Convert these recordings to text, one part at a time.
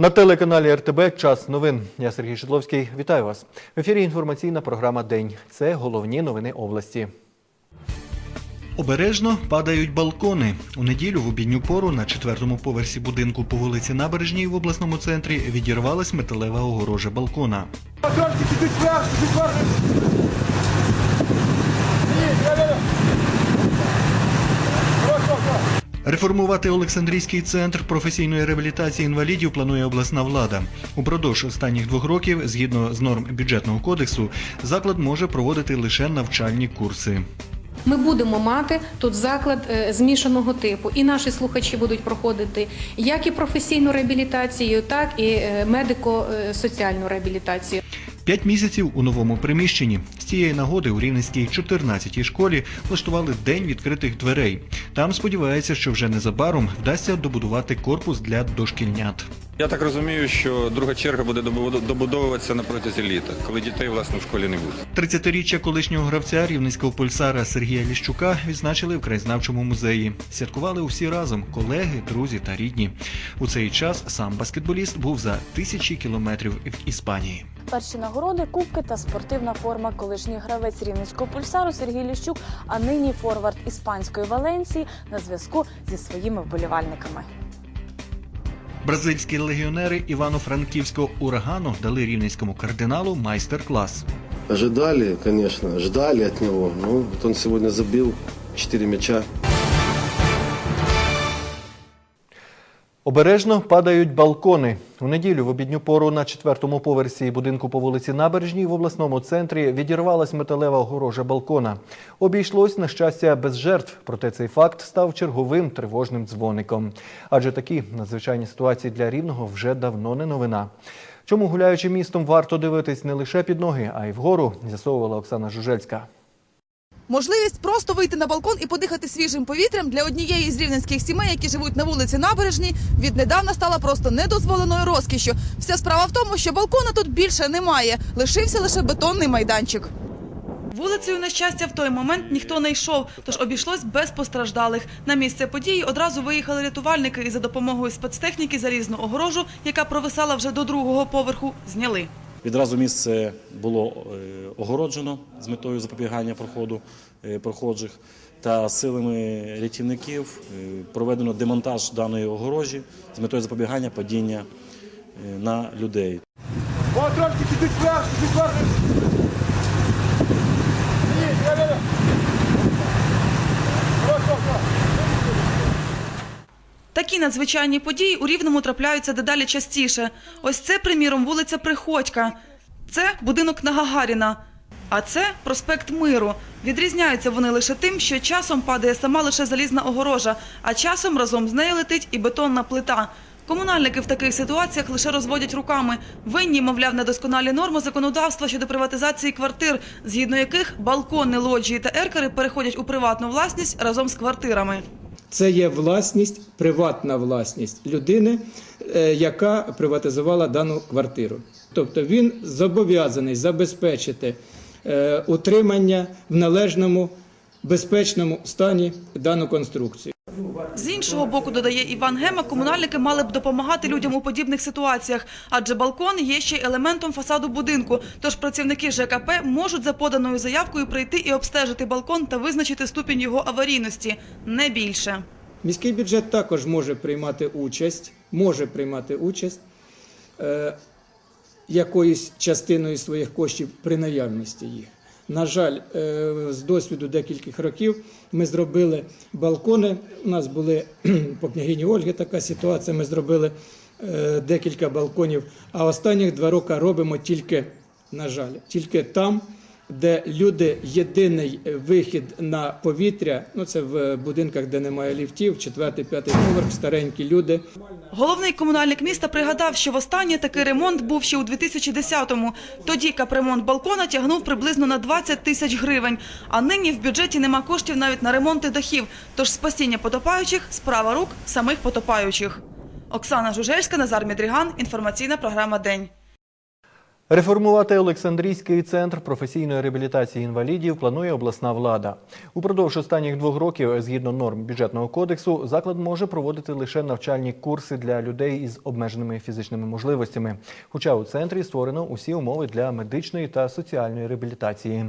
На телеканалі РТБ час новин. Я Сергій Шидловський. Вітаю вас. В ефірі інформаційна програма День. Це головні новини області. Обережно падають балкони. У неділю в обідню пору на четвертому поверсі будинку по вулиці Набережній в обласному центрі відірвалась металева огорожа балкона. Трошки чуть вверх, чуть вверх. Ні, я-я-я. Хорошо, все. Реформувати Олександрійський центр професійної реабілітації інвалідів планує обласна влада. Упродовж останніх двох років, згідно з норм бюджетного кодексу, заклад може проводити лише навчальні курси. Ми будемо мати тут заклад е, змішаного типу, і наші слухачі будуть проходити як і професійну реабілітацію, так і е, медико-соціальну реабілітацію. П'ять місяців у новому приміщенні. З цієї нагоди у Рівненській 14-й школі влаштували день відкритих дверей. Там сподівається, що вже незабаром вдасться добудувати корпус для дошкільнят. Я так розумію, що друга черга буде добу- добудовуватися на протязі літа, коли дітей власне в школі не буде. 30-річчя колишнього гравця рівненського пульсара Сергія Ліщука відзначили в краєзнавчому музеї. Святкували усі разом колеги, друзі та рідні. У цей час сам баскетболіст був за тисячі кілометрів від Іспанії. Перші нагороди, кубки та спортивна форма. Колишній гравець рівненського пульсару Сергій Ліщук, а нині форвард іспанської Валенції на зв'язку зі своїми вболівальниками. Бразильські легіонери Івано-Франківського урагану дали рівненському кардиналу майстер-клас. Ожидали, конечно, ждали от него. Ну, вот он сегодня забил 4 мяча. Обережно падають балкони. У неділю в обідню пору на четвертому поверсі будинку по вулиці Набережній в обласному центрі відірвалась металева огорожа балкона. Обійшлось, на щастя, без жертв, проте цей факт став черговим тривожним дзвоником. Адже такі надзвичайні ситуації для рівного вже давно не новина. Чому гуляючи містом варто дивитись не лише під ноги, а й вгору, з'ясовувала Оксана Жужельська. Можливість просто вийти на балкон і подихати свіжим повітрям для однієї з рівненських сімей, які живуть на вулиці Набережній, віднедавна стала просто недозволеною розкішшю. Вся справа в тому, що балкона тут більше немає. Лишився лише бетонний майданчик. Вулицею, на щастя, в той момент ніхто не йшов, тож обійшлось без постраждалих. На місце події одразу виїхали рятувальники і за допомогою спецтехніки залізну огорожу, яка провисала вже до другого поверху, зняли. Відразу місце було е, огороджено з метою запобігання проходу е, проходжих та силами рятівників е, проведено демонтаж даної огорожі з метою запобігання падіння на людей. О, трошки чуть вверх, чуть вверх. Ні, я-я-я. Хорошо, все. Такі надзвичайні події у Рівному трапляються дедалі частіше. Ось це, приміром, вулиця Приходька. Це будинок на Гагаріна. А це проспект Миру. Відрізняються вони лише тим, що часом падає сама лише залізна огорожа, а часом разом з нею летить і бетонна плита. Комунальники в таких ситуаціях лише розводять руками. Винні, мовляв, недосконалі норми законодавства щодо приватизації квартир, згідно яких балкони, лоджії та еркери переходять у приватну власність разом з квартирами. Це є власність, приватна власність людини, е, яка приватизувала дану квартиру. Тобто він зобов'язаний забезпечити е, утримання в належному безпечному стані дану конструкцію. З іншого боку, додає Іван Гема, комунальники мали б допомагати людям у подібних ситуаціях, адже балкон є ще елементом фасаду будинку. Тож працівники ЖКП можуть за поданою заявкою прийти і обстежити балкон та визначити ступінь його аварійності, не більше. Міський бюджет також може приймати участь, може приймати участь е, якоюсь частиною своїх коштів при наявності їх. На жаль, е, з досвіду декількох років ми зробили балкони. У нас були по княгині Ольги така ситуація. Ми зробили е, декілька балконів. А останніх два роки робимо тільки, на жаль, тільки там, де люди єдиний вихід на повітря. Ну це в будинках, де немає ліфтів, четвертий, п'ятий поверх, старенькі люди. Головний комунальник міста пригадав, що востаннє такий ремонт був ще у 2010-му. Тоді капремонт балкона тягнув приблизно на 20 тисяч гривень. А нині в бюджеті нема коштів навіть на ремонти дахів. Тож спасіння потопаючих – справа рук самих потопаючих. Оксана Жужельська, Назар Мідріган. Інформаційна програма «День». Реформувати Олександрійський центр професійної реабілітації інвалідів планує обласна влада. Упродовж останніх двох років, згідно норм бюджетного кодексу, заклад може проводити лише навчальні курси для людей із обмеженими фізичними можливостями. Хоча у центрі створено усі умови для медичної та соціальної реабілітації.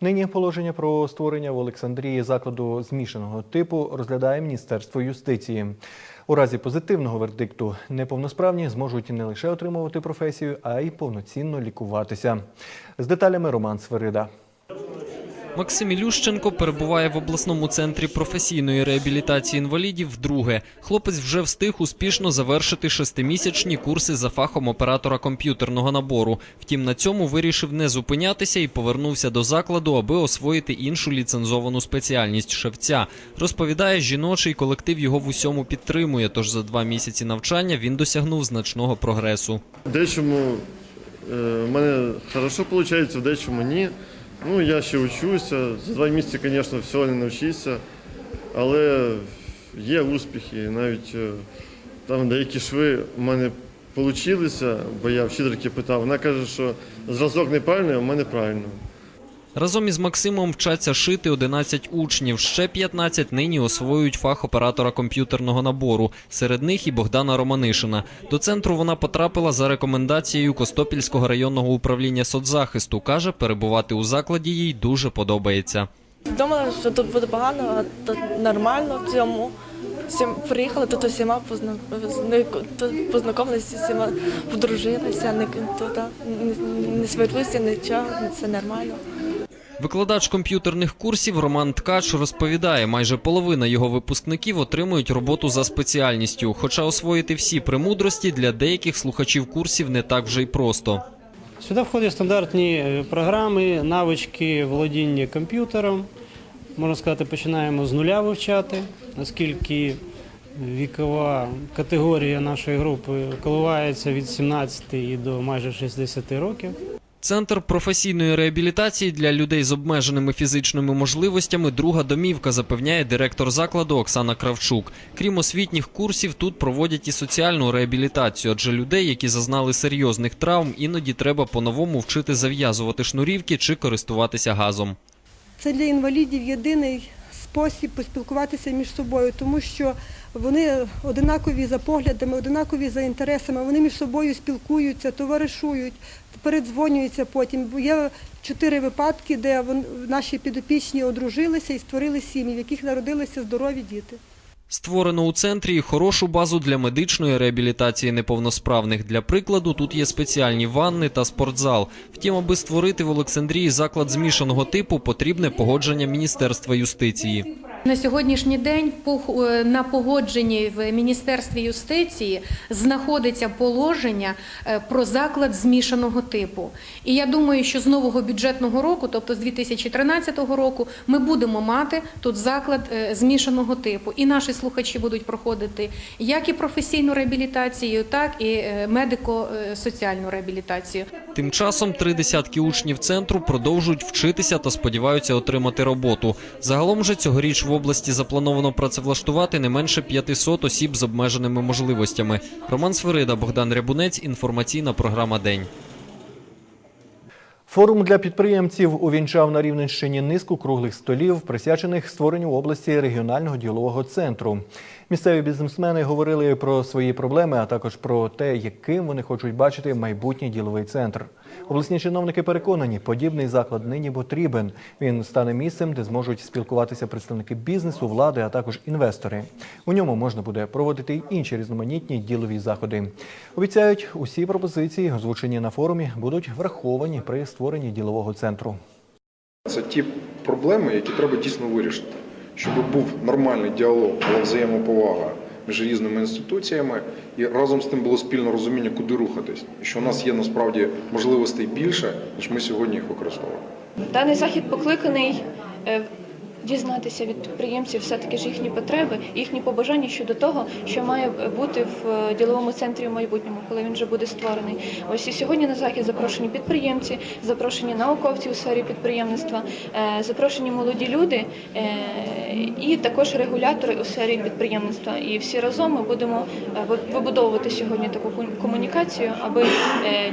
Нині положення про створення в Олександрії закладу змішаного типу розглядає Міністерство юстиції. У разі позитивного вердикту неповносправні зможуть не лише отримувати професію, а й повноцінно лікуватися. З деталями Роман Сверида. Максим Ілющенко перебуває в обласному центрі професійної реабілітації інвалідів вдруге. Хлопець вже встиг успішно завершити шестимісячні курси за фахом оператора комп'ютерного набору. Втім, на цьому вирішив не зупинятися і повернувся до закладу, аби освоїти іншу ліцензовану спеціальність шевця. Розповідає, жіночий колектив його в усьому підтримує. Тож за два місяці навчання він досягнув значного прогресу. Дечому е, в мене хорошо виходить, в дечому ні. Ну, я ще учуся. За два місяці, звісно, всього не навчився, але є успіхи. Навіть е, там деякі шви в мене вийшли, бо я вчительки питав. Вона каже, що зразок неправильний, а в мене правильно. Разом із Максимом вчаться шити 11 учнів. Ще 15 нині освоюють фах оператора комп'ютерного набору. Серед них і Богдана Романишина. До центру вона потрапила за рекомендацією Костопільського районного управління соцзахисту. Каже, перебувати у закладі їй дуже подобається. Думала, що тут буде погано, а тут нормально в цьому. Всім приїхали, тут усіма познайомилися, всіма подружилися, не, не, не сварилися, нічого, все нормально. Викладач комп'ютерних курсів Роман Ткач розповідає, майже половина його випускників отримують роботу за спеціальністю. Хоча освоїти всі премудрості для деяких слухачів курсів не так вже й просто. Сюди входять стандартні е, програми, навички володіння комп'ютером. Можна сказати, починаємо з нуля вивчати, оскільки вікова категорія нашої групи коливається від 17 і до майже 60 років. Центр професійної реабілітації для людей з обмеженими фізичними можливостями друга домівка, запевняє директор закладу Оксана Кравчук. Крім освітніх курсів, тут проводять і соціальну реабілітацію, адже людей, які зазнали серйозних травм, іноді треба по-новому вчити зав'язувати шнурівки чи користуватися газом. Це для інвалідів єдиний спосіб поспілкуватися між собою, тому що вони одинакові за поглядами, одинакові за інтересами, вони між собою спілкуються, товаришують, передзвонюються потім. Є чотири випадки, де наші підопічні одружилися і створили сім'ї, в яких народилися здорові діти. Створено у центрі хорошу базу для медичної реабілітації неповносправних. Для прикладу, тут є спеціальні ванни та спортзал. Втім, аби створити в Олександрії заклад змішаного типу, потрібне погодження Міністерства юстиції. На сьогоднішній день е, на погодженні в Міністерстві юстиції знаходиться положення е, про заклад змішаного типу. І я думаю, що з нового бюджетного року, тобто з 2013 року, ми будемо мати тут заклад е, змішаного типу. І наші слухачі будуть проходити як і професійну реабілітацію, так і медико-соціальну реабілітацію. Тим часом три десятки учнів центру продовжують вчитися та сподіваються отримати роботу. Загалом же цьогоріч в області заплановано працевлаштувати не менше 500 осіб з обмеженими можливостями. Роман Свирида, Богдан Рябунець. Інформаційна програма День. Форум для підприємців увінчав на Рівненщині низку круглих столів, присвячених створенню області регіонального ділового центру. Місцеві бізнесмени говорили про свої проблеми, а також про те, яким вони хочуть бачити майбутній діловий центр. Обласні чиновники переконані, подібний заклад нині потрібен. Він стане місцем, де зможуть спілкуватися представники бізнесу, влади, а також інвестори. У ньому можна буде проводити й інші різноманітні ділові заходи. Обіцяють, усі пропозиції, озвучені на форумі, будуть враховані при створенні ділового центру. Це ті проблеми, які треба дійсно вирішити, щоб був нормальний діалог, була взаємоповага між різними інституціями, і разом з тим було спільне розуміння, куди рухатись, і що у нас є насправді можливостей більше, ніж ми сьогодні їх використовуємо. Даний захід покликаний е, дізнатися від підприємців все-таки ж їхні потреби, їхні побажання щодо того, що має бути в е, діловому центрі в майбутньому, коли він вже буде створений. Ось і сьогодні на захід запрошені підприємці, запрошені науковці у сфері підприємництва, е, запрошені молоді люди е, і також регулятори у сфері підприємництва. І всі разом ми будемо вибудовувати сьогодні таку ком- комунікацію, аби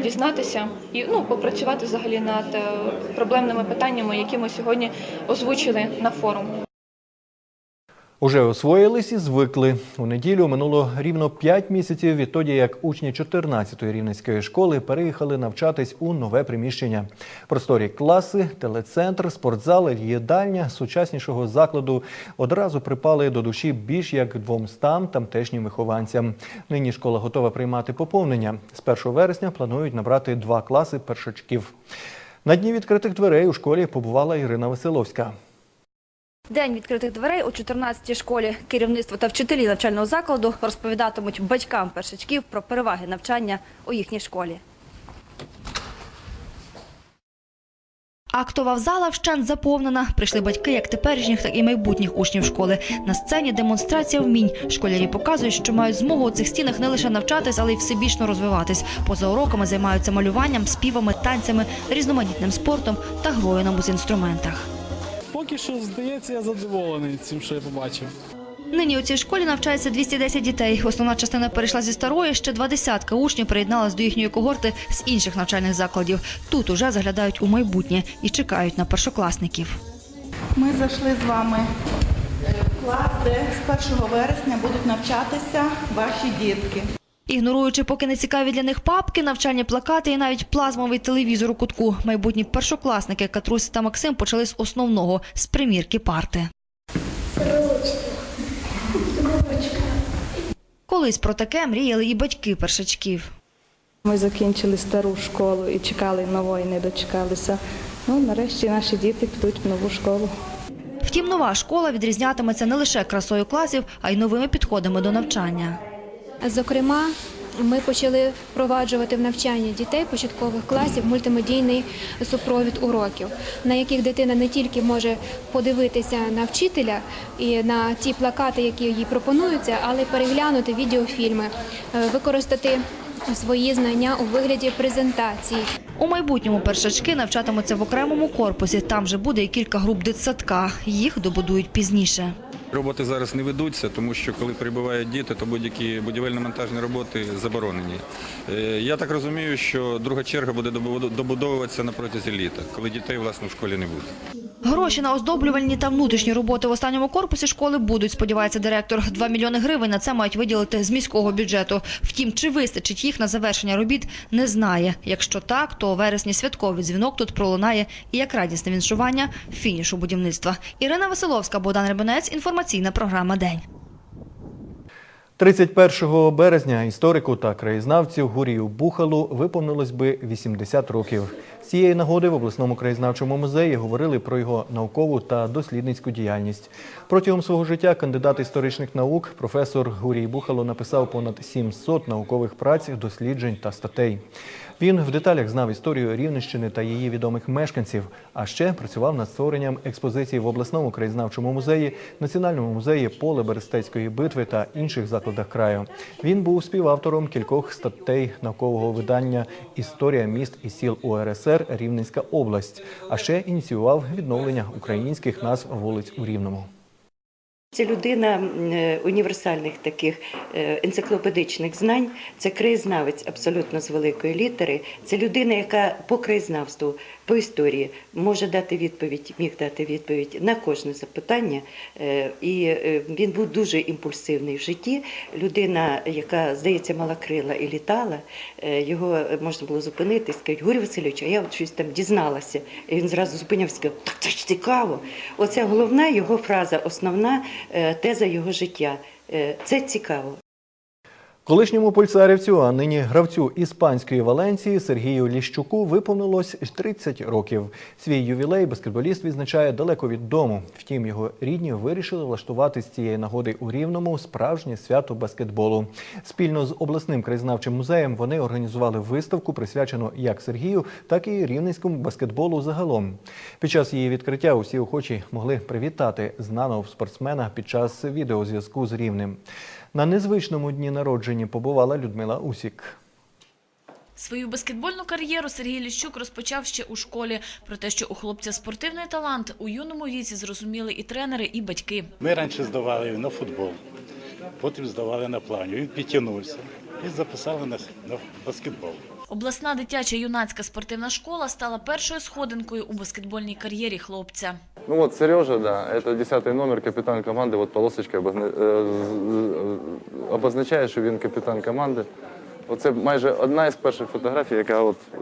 дізнатися і ну попрацювати взагалі над проблемними питаннями, які ми сьогодні озвучили на форум. Уже освоїлись і звикли. У неділю минуло рівно 5 місяців відтоді, як учні 14-ї рівненської школи переїхали навчатись у нове приміщення. Просторі класи, телецентр, спортзал, їдальня сучаснішого закладу одразу припали до душі більш як 200 тамтешнім вихованцям. Нині школа готова приймати поповнення. З 1 вересня планують набрати два класи першачків. На дні відкритих дверей у школі побувала Ірина Василовська. День відкритих дверей у 14-й школі. Керівництво та вчителі навчального закладу розповідатимуть батькам першачків про переваги навчання у їхній школі. Актова зала вщент заповнена. Прийшли батьки як теперішніх, так і майбутніх учнів школи. На сцені демонстрація вмінь. Школярі показують, що мають змогу у цих стінах не лише навчатись, але й всебічно розвиватись. Поза уроками займаються малюванням, співами, танцями, різноманітним спортом та грою на музінструментах. Поки що, здається, я задоволений цим, що я побачив. Нині у цій школі навчається 210 дітей. Основна частина перейшла зі старої. Ще два десятка учнів приєдналась до їхньої когорти з інших навчальних закладів. Тут уже заглядають у майбутнє і чекають на першокласників. Ми зайшли з вами в клас, де з 1 вересня будуть навчатися ваші дітки. Ігноруючи поки не цікаві для них папки, навчальні плакати і навіть плазмовий телевізор у кутку, майбутні першокласники Катрусь та Максим почали з основного з примірки парти. Колись про таке мріяли і батьки першачків. Ми закінчили стару школу і чекали нової, не дочекалися. Ну, нарешті наші діти підуть в нову школу. Втім, нова школа відрізнятиметься не лише красою класів, а й новими підходами до навчання. Зокрема, ми почали впроваджувати в навчання дітей початкових класів мультимедійний супровід уроків, на яких дитина не тільки може подивитися на вчителя і на ті плакати, які їй пропонуються, але й переглянути відеофільми, е, використати свої знання у вигляді презентацій. У майбутньому першачки навчатимуться в окремому корпусі. Там же буде і кілька груп дитсадка. Їх добудують пізніше. Роботи зараз не ведуться, тому що коли прибувають діти, то будь-які будівельно-монтажні роботи заборонені. Е, Я так розумію, що друга черга буде добудовуватися на протязі літа, коли дітей власне в школі не буде. Гроші на оздоблювальні та внутрішні роботи в останньому корпусі школи будуть, сподівається директор. Два мільйони гривень на це мають виділити з міського бюджету. Втім, чи вистачить їх на завершення робіт, не знає. Якщо так, то вересні святковий дзвінок тут пролунає і як радісне віншування фінішу будівництва. Ірина Василовська, Богдан Рибинець, інформаційна програма День. 31 березня історику та краєзнавцю Гурію Бухалу виповнилось би 80 років. З цієї нагоди в обласному краєзнавчому музеї говорили про його наукову та дослідницьку діяльність. Протягом свого життя кандидат історичних наук професор Гурій Бухало написав понад 700 наукових праць, досліджень та статей. Він в деталях знав історію Рівненщини та її відомих мешканців, а ще працював над створенням експозицій в обласному краєзнавчому музеї, національному музеї поле Берестецької битви та інших закладах краю. Він був співавтором кількох статей наукового видання Історія міст і сіл УРСР Рівненська область, а ще ініціював відновлення українських назв вулиць у Рівному. Це людина е, універсальних таких е, енциклопедичних знань. Це краєзнавець абсолютно з великої літери. Це людина, яка по краєзнавству, по історії може дати відповідь, міг дати відповідь на кожне запитання. Е, І е, він був дуже імпульсивний в житті. Людина, яка здається мала крила і літала. Е, Його можна було зупинити і сказати, Гурій Васильович, а я от щось там дізналася. І він зразу зупинявся сказав, так це ж цікаво. Оце головна його фраза, основна теза його життя. Це цікаво. Колишньому пульсарівцю, а нині гравцю іспанської Валенції Сергію Ліщуку виповнилось 30 років. Свій ювілей баскетболіст відзначає далеко від дому. Втім, його рідні вирішили влаштувати з цієї нагоди у Рівному справжнє свято баскетболу. Спільно з обласним краєзнавчим музеєм вони організували виставку, присвячену як Сергію, так і рівненському баскетболу загалом. Під час її відкриття усі охочі могли привітати знаного спортсмена під час відеозв'язку з Рівнем. На незвичному дні народження побувала Людмила Усік. Свою баскетбольну кар'єру Сергій Ліщук розпочав ще у школі. Про те, що у хлопця спортивний талант, у юному віці зрозуміли і тренери, і батьки. Ми раніше здавали на футбол, потім здавали на плані. Він підтягнувся і записали на баскетбол. Обласна дитяча юнацька спортивна школа стала першою сходинкою у баскетбольній кар'єрі хлопця. Ну от Сережа, да, це 10 номер, капітан команди. От полосочка е, е, обозначає, що він капітан команди. Оце майже одна із перших фотографій, яка от, е,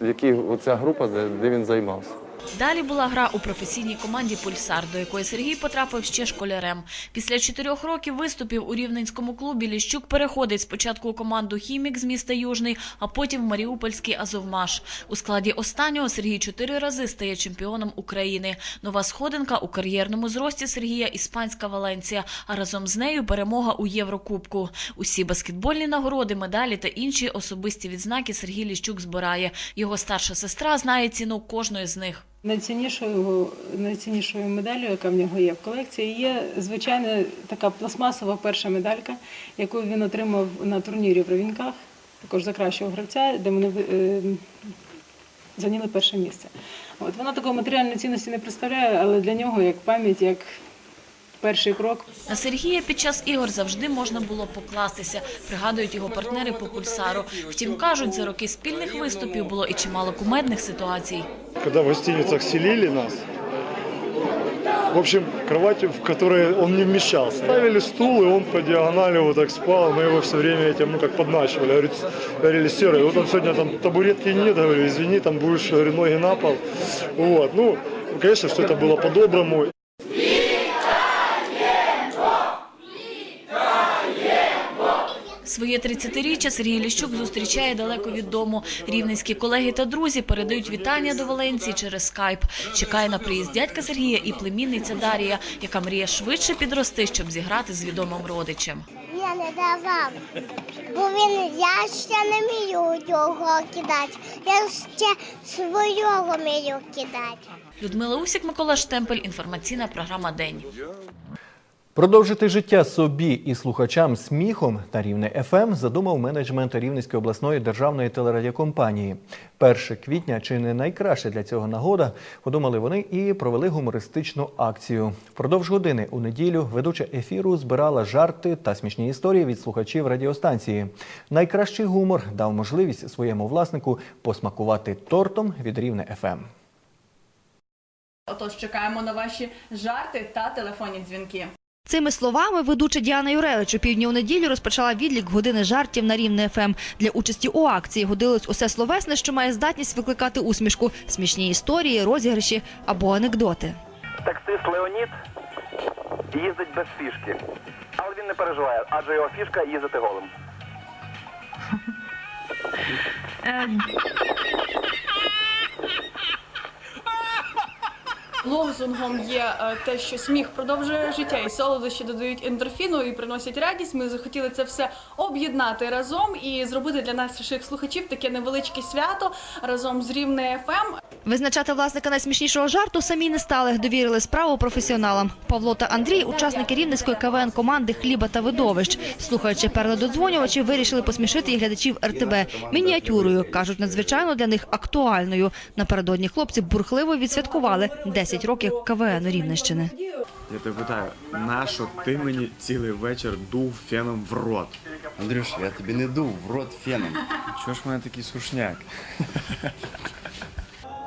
в якій оця група, де він займався. Далі була гра у професійній команді Пульсар, до якої Сергій потрапив ще школярем. Після чотирьох років виступів у рівненському клубі Ліщук переходить спочатку у команду Хімік з міста Южний, а потім в Маріупольський Азовмаш. У складі останнього Сергій чотири рази стає чемпіоном України. Нова сходинка у кар'єрному зрості Сергія іспанська Валенція, а разом з нею перемога у Єврокубку. Усі баскетбольні нагороди, медалі та інші особисті відзнаки Сергій Ліщук збирає. Його старша сестра знає ціну кожної з них. Найціннішою, найціннішою медаллю, яка в нього є в колекції, є звичайна така пластмасова перша медалька, яку він отримав на турнірі в Ровінках, також за кращого гравця, де вони е, зайняли перше місце. От вона такої матеріальної цінності не представляє, але для нього як пам'ять, як перший крок. На Сергія під час ігор завжди можна було покластися, пригадують його партнери по пульсару. Втім, кажуть, за роки спільних виступів було і чимало кумедних ситуацій. Когда в гостиницах селили нас, в общем, кровать, в которой он не вмещался. Ставили стул, и он по диагонали вот так спал. Мы его все время этим, ну, как подначивали. Говорит, говорили, Серый, вот он сегодня там табуретки нет, говорю, извини, там будешь, говорю, ноги на пол. Вот, ну, конечно, все это было по-доброму. Своє 30-річчя Сергій Ліщук зустрічає далеко від дому. Рівненські колеги та друзі передають вітання до Валенції через скайп. Чекає на приїзд дядька Сергія і племінниця Дарія, яка мріє швидше підрости, щоб зіграти з відомим родичем. Я не давав, бо він я ще не вмію його кидати. Я ще свого вмію кидати. Людмила Усік, Микола Штемпель. Інформаційна програма День. Продовжити життя собі і слухачам сміхом на рівне ФМ задумав менеджмент Рівненської обласної державної телерадіокомпанії. 1 квітня чи не найкраще для цього нагода, подумали вони і провели гумористичну акцію. Впродовж години у неділю ведуча ефіру збирала жарти та смішні історії від слухачів радіостанції. Найкращий гумор дав можливість своєму власнику посмакувати тортом від рівне ФМ. Отож, чекаємо на ваші жарти та телефонні дзвінки. Цими словами ведуча Діана Юревич у півдні у неділю розпочала відлік години жартів на рівне ФМ. Для участі у акції годилось усе словесне, що має здатність викликати усмішку, смішні історії, розіграші або анекдоти. Таксист Леонід їздить без фішки, але він не переживає, адже його фішка їздити голим. Лозунгом є е, те, що сміх продовжує життя, і солодощі додають ендорфіну і приносять радість. Ми захотіли це все об'єднати разом і зробити для наших слухачів таке невеличке свято разом з рівне ФМ. Визначати власника найсмішнішого жарту самі не стали, довірили справу професіоналам. Павло та Андрій, учасники рівненської КВН команди Хліба та видовищ. Слухаючи переледодзвонювачів, вирішили посмішити глядачів РТБ мініатюрою. кажуть, надзвичайно для них актуальною. Напередодні хлопці бурхливо відсвяткували 10 років КВН Рівненщини. Я тебе питаю, нащо ти мені цілий вечір дув феном в рот? Андрюш, я тобі не дув в рот феном. Чого ж в мене такий сушняк?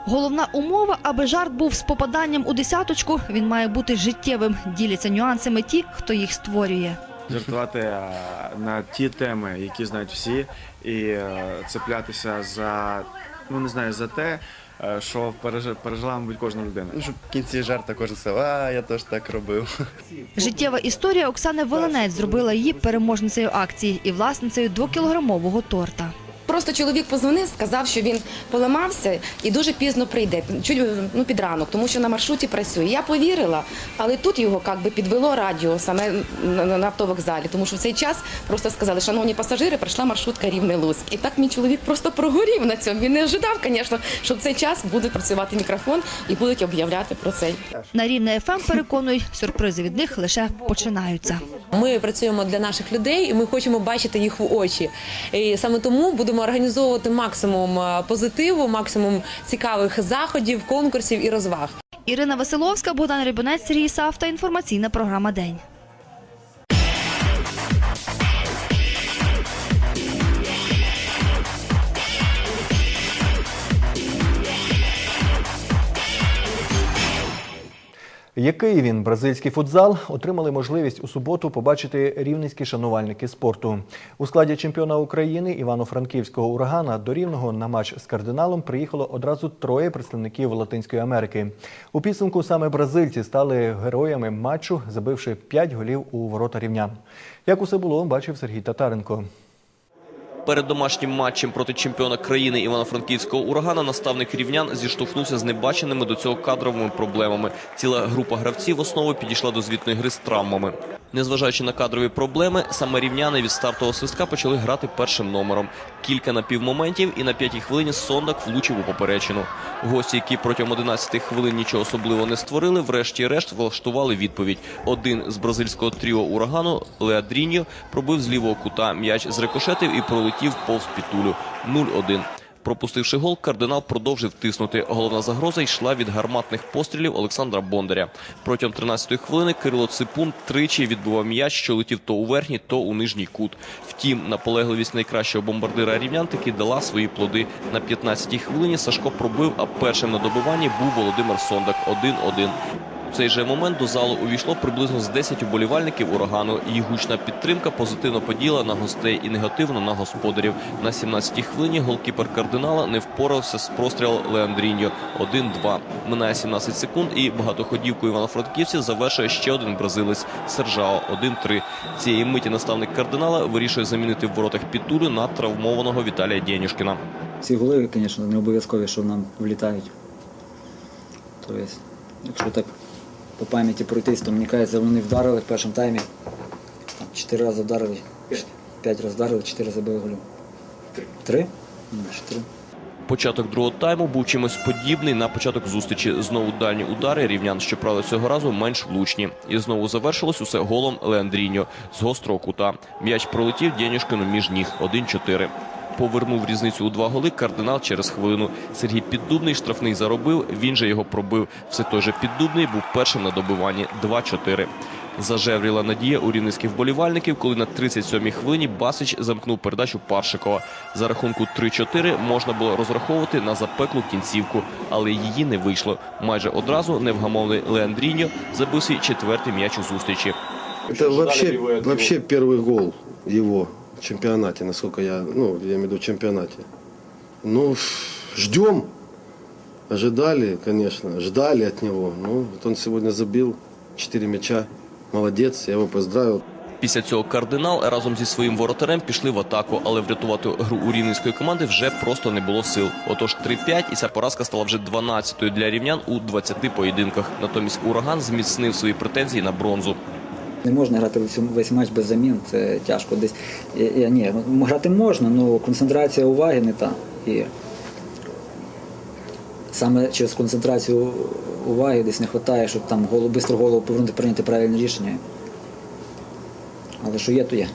Головна умова, аби жарт був з попаданням у десяточку, він має бути життєвим. Діляться нюансами ті, хто їх створює. Жартувати на ті теми, які знають всі, і е, цеплятися за, ну не знаю, за те, що переж- пережила, мабуть, кожна людина. Ну, щоб в кінці жарта кожен сказав, а я теж так робив. Життєва історія Оксани Волинець зробила її переможницею акції і власницею двокілограмового торта. Просто чоловік позвонив, сказав, що він поламався і дуже пізно прийде, чуть ну, під ранок, тому що на маршруті працює. Я повірила, але тут його як би підвело радіо саме на, на, на автовокзалі, тому що в цей час просто сказали, шановні пасажири, прийшла маршрутка рівне Луцьк. І так мій чоловік просто прогорів на цьому. Він не ожидав, звісно, що в цей час буде працювати мікрофон і будуть об'являти про це. На рівне ФМ переконують, сюрпризи від них лише починаються. Ми працюємо для наших людей, і ми хочемо бачити їх в очі. І саме тому будемо організовувати максимум е, позитиву, максимум цікавих заходів, конкурсів і розваг. Ірина Василовська, Богдан Рибунець, Сергій Савта. Інформаційна програма День. Який він бразильський футзал отримали можливість у суботу побачити рівненські шанувальники спорту. У складі чемпіона України Івано-Франківського урагана до рівного на матч з кардиналом приїхало одразу троє представників Латинської Америки. У підсумку саме бразильці стали героями матчу, забивши 5 голів у ворота рівнян. Як усе було, бачив Сергій Татаренко. Перед домашнім матчем проти чемпіона країни Івано-Франківського урагана наставник рівнян зіштовхнувся з небаченими до цього кадровими проблемами. Ціла група гравців основи підійшла до звітної гри з травмами. Незважаючи на кадрові проблеми, саме рівняни від стартового свистка почали грати першим номером. Кілька напівмоментів і на п'ятій хвилині Сондак влучив у поперечину. Гості, які протягом 11 хвилин нічого особливого не створили, врешті-решт влаштували відповідь. Один з бразильського тріо урагану Леадріньо пробив з лівого кута. М'яч зрикошетив і пролетів повз пітулю. 0-1. Пропустивши гол, кардинал продовжив тиснути. Головна загроза йшла від гарматних пострілів Олександра Бондаря. Протягом 13-ї хвилини Кирило Ципун тричі відбивав м'яч, що летів то у верхній, то у нижній кут. Втім, наполегливість найкращого бомбардира рівнян таки дала свої плоди. На 15-й хвилині Сашко пробив, а першим на добиванні був Володимир Сондак 1-1. Цей же момент до залу увійшло приблизно з 10 уболівальників урагану. Їх гучна підтримка позитивно поділа на гостей і негативно на господарів. На 17-й хвилині голкіпер кардинала не впорався з прострілом Леандріньо 1-2. Минає 17 секунд і багатоходівку івано-франківців завершує ще один бразилець Сержао 1-3. Цієї миті наставник кардинала вирішує замінити в воротах Пітулю на травмованого Віталія Дєнюшкіна. Ці голи, звісно, не обов'язкові, що нам влітають. Тобто, якщо так по пам'яті пройтись, то мені кажеться, вони вдарили в першому таймі. Чотири рази вдарили, п'ять разів вдарили, чотири забили голів. Три? Ну, чотири. Початок другого тайму був чимось подібний на початок зустрічі. Знову дальні удари рівнян, що правили цього разу менш влучні. І знову завершилось усе голом Леандріньо з гострого кута. М'яч пролетів Дєнішкину між ніг 1-4. Повернув різницю у два голи кардинал через хвилину. Сергій Піддубний штрафний заробив, він же його пробив. Все той же Піддубний був першим на добиванні 2-4. Зажевріла надія у рівненських вболівальників, коли на 37-й хвилині Басич замкнув передачу Паршикова. За рахунку 3-4 можна було розраховувати на запеклу кінцівку, але її не вийшло. Майже одразу невгамовний Леандріньо забив свій четвертий м'яч у зустрічі. Это вообще, вообще первый гол в чемпионате, насколько я, ну, я имею в виду чемпионате. Ну, ждем. Ожидали, конечно, ждали от него. Ну, вот он сегодня забил 4 мяча. Молодец, я его поздравил. Після цього кардинал разом зі своїм воротарем пішли в атаку, але врятувати гру у рівненської команди вже просто не було сил. Отож 3-5 і ця поразка стала вже 12-ю для рівнян у 20 поєдинках. Натомість ураган зміцнив свої претензії на бронзу. Не можна грати весь матч без замін, це тяжко. Десь я, я, ні, ну, грати можна, але концентрація уваги не та. І саме через концентрацію уваги десь не вистачає, щоб там голову, бистро голову повернути, прийняти правильне рішення. Але що є, то є.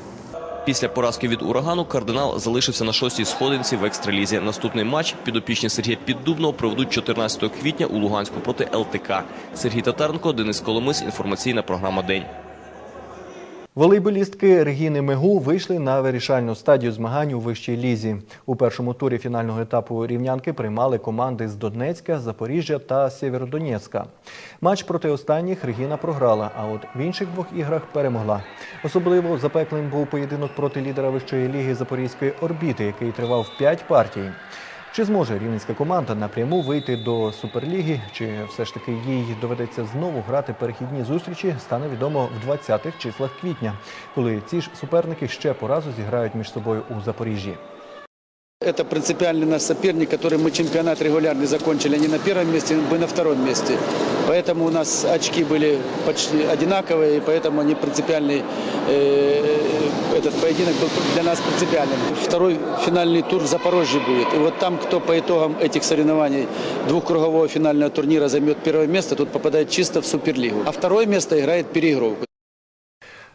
Після поразки від урагану кардинал залишився на шостій сходинці в екстралізі. Наступний матч підопічні Сергія Піддубного проведуть 14 квітня у Луганську проти ЛТК. Сергій Татаренко, Денис Коломис. Інформаційна програма День. Волейболістки Регіни Мегу вийшли на вирішальну стадію змагань у вищій лізі. У першому турі фінального етапу рівнянки приймали команди з Донецька, Запоріжжя та Сєвєродонецька. Матч проти останніх Регіна програла, а от в інших двох іграх перемогла. Особливо запеклим був поєдинок проти лідера вищої ліги Запорізької орбіти, який тривав 5 партій. Чи зможе рівненська команда напряму вийти до Суперліги, чи все ж таки їй доведеться знову грати перехідні зустрічі, стане відомо в 20-х числах квітня, коли ці ж суперники ще по разу зіграють між собою у Запоріжжі. Это принципиальный наш соперник, который мы чемпионат регулярный закончили не на первом месте, мы на втором месте. Поэтому у нас очки были почти одинаковые, и поэтому они принципиальный, э, этот поединок был для нас принципиальным. Второй финальный тур в Запорожье будет. И вот там, кто по итогам этих соревнований двухкругового финального турнира займет первое место, тот попадает чисто в Суперлигу. А второе место играет переигровку.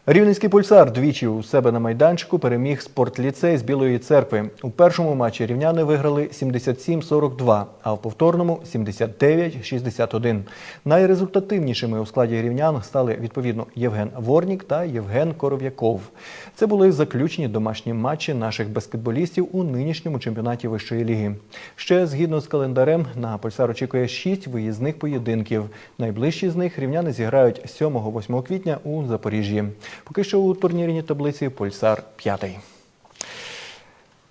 Рівненський пульсар двічі у себе на майданчику переміг спортліцей з Білої церкви. У першому матчі рівняни виграли 77-42, а в повторному 79-61. Найрезультативнішими у складі рівнян стали відповідно Євген Ворнік та Євген Коров'яков. Це були заключні домашні матчі наших баскетболістів у нинішньому чемпіонаті вищої ліги. Ще згідно з календарем на пульсар очікує шість виїзних поєдинків. Найближчі з них рівняни зіграють 7-8 квітня у Запоріжжі. Поки що у турнірній таблиці Пульсар п'ятий.